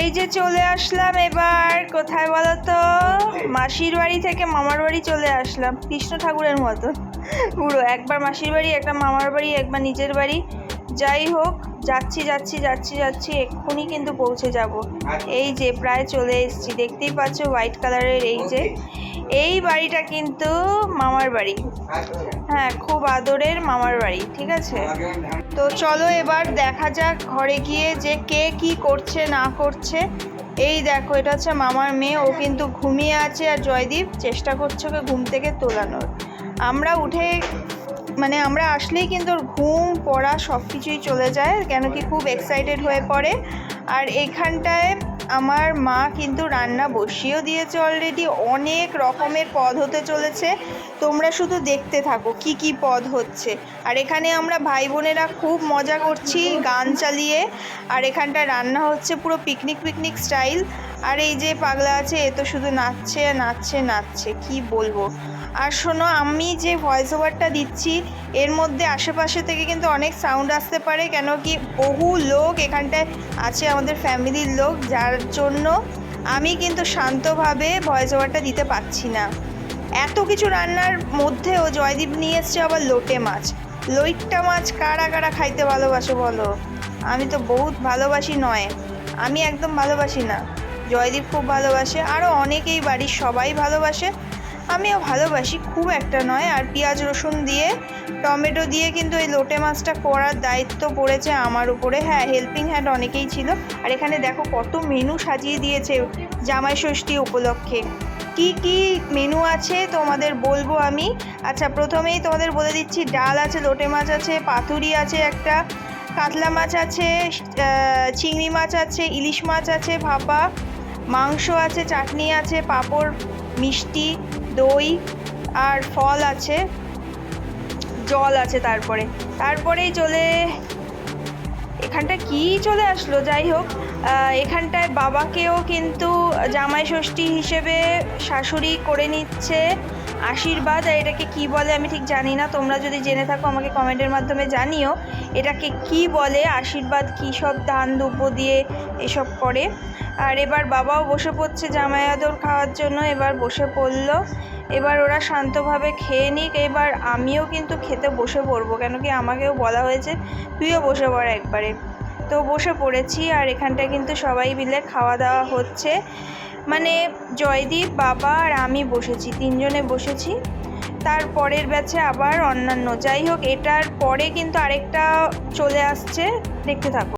এই যে চলে আসলাম এবার কোথায় বলো তো মাসির বাড়ি থেকে মামার বাড়ি চলে আসলাম কৃষ্ণ ঠাকুরের মতো। পুরো একবার মাসির বাড়ি একটা মামার বাড়ি একবার নিজের বাড়ি। যাই হোক যাচ্ছি যাচ্ছি যাচ্ছি যাচ্ছি, এক্ষুনি কিন্তু পৌঁছে যাব। এই যে, প্রায় চলে এসেছি। দেখতেই পাচ্ছ হোয়াইট কালারের এই যে, এই বাড়িটা কিন্তু মামার বাড়ি। হ্যাঁ খুব আদরের মামার বাড়ি, ঠিক আছে? তো চলো এবার দেখা যাক ঘরে গিয়ে যে কে কি করছে, না করছে। এই দেখো, এটা হচ্ছে মামার মেয়ে। ও কিন্তু ঘুমিয়ে আছে। আর জয়দীপ চেষ্টা করছে ওকে ঘুম থেকে তোলানোর। আমরা উঠে মানে আমরা আসলেই কিন্তু ওর ঘুম, পড়া সব কিছুই চলে যায়, কেন কি খুব এক্সাইটেড হয়ে পড়ে। আর এখানটায় আমার মা কিন্তু রান্না বসিয়েও দিয়েছে অলরেডি অনেক রকমের পদ হতে চলেছে। তোমরা শুধু দেখতে থাকো কি কি পদ হচ্ছে। আর এখানে আমরা ভাই বোনেরা খুব মজা করছি গান চালিয়ে। আর এখানটা রান্না হচ্ছে পুরো পিকনিক পিকনিক স্টাইল আর এই যে পাগলা আছে, এ তো শুধু নাচছে নাচছে নাচছে, কি বলব? আর শোনো, আমি যে ভয়েস ওভারটা দিচ্ছি, এর মধ্যে আশেপাশে থেকে কিন্তু অনেক সাউন্ড আসতে পারে কেন কি বহু লোক এখানটায় আছে, আমাদের ফ্যামিলির লোক, যার জন্য আমি কিন্তু শান্তভাবে ভয়েস ওভারটা দিতে পারছি না। এত কিছু রান্নার মধ্যেও জয়দীপ নিয়ে এসছে আবার লোটে মাছ। লইট্টা মাছ কারা কারা খাইতে ভালোবাসো বলো? আমি তো বহুত ভালোবাসি নয়। আমি একদম ভালোবাসি না। জয়দীপ খুব ভালোবাসে আরও অনেকেই বাড়ির সবাই ভালোবাসে। আমিও ভালোবাসি, খুব একটা নয়। আর পেঁয়াজ রসুন দিয়ে, টমেটো দিয়ে কিন্তু এই লোটে মাছটা করার দায়িত্ব পড়েছে আমার উপরে। হ্যাঁ হেল্পিং হ্যান্ড অনেকেই ছিল। আর এখানে দেখো কত মেনু সাজিয়ে দিয়েছে জামাই ষষ্ঠী উপলক্ষে। কি কি মেনু আছে তোমাদের বলব আমি? আচ্ছা প্রথমেই তোমাদের বলে দিচ্ছি, ডাল আছে, লোটে মাছ আছে, পাতুরি আছে একটা, কাতলা মাছ আছে চিংড়ি মাছ আছে, ইলিশ মাছ আছে, ভাপা, মাংস আছে, চাটনি আছে, পাঁপড়, মিষ্টি দই আর ফল আছে, জল আছে তারপরে। তারপরেই চলে, এখানটা কি চলে আসলো? যাই হোক এখানটায় বাবাকেও কিন্তু জামাই ষষ্ঠী হিসেবে শাশুড়ি করে নিচ্ছে। আশীর্বাদ, আর এটাকে কি বলে আমি ঠিক জানি না। তোমরা যদি জেনে থাকো, আমাকে কমেন্টের মাধ্যমে জানিও। এটাকে কি বলে? আশীর্বাদ কী সব ধান দুব্য দিয়ে এসব করে? আর এবার বাবাও বসে পড়ছে জামাই আদর খাওয়ার জন্য, এবার বসে পড়ল। এবার ওরা শান্তভাবে খেয়ে নিক। এবার আমিও কিন্তু খেতে বসে পড়ব, কেন কি আমাকেও বলা হয়েছে, তুইও বসে পড় একবারে। তো বসে পড়েছি, আর এখানটায় কিন্তু সবাই মিলে খাওয়া দাওয়া হচ্ছে। মানে জয়দীপ, বাবা আর আমি বসেছি, তিনজনে বসেছি। তার পরের ব্যাচে আবার অন্যান্য। যাই হোক, এটার পরে কিন্তু আরেকটা চলে আসছে। দেখতে থাকো।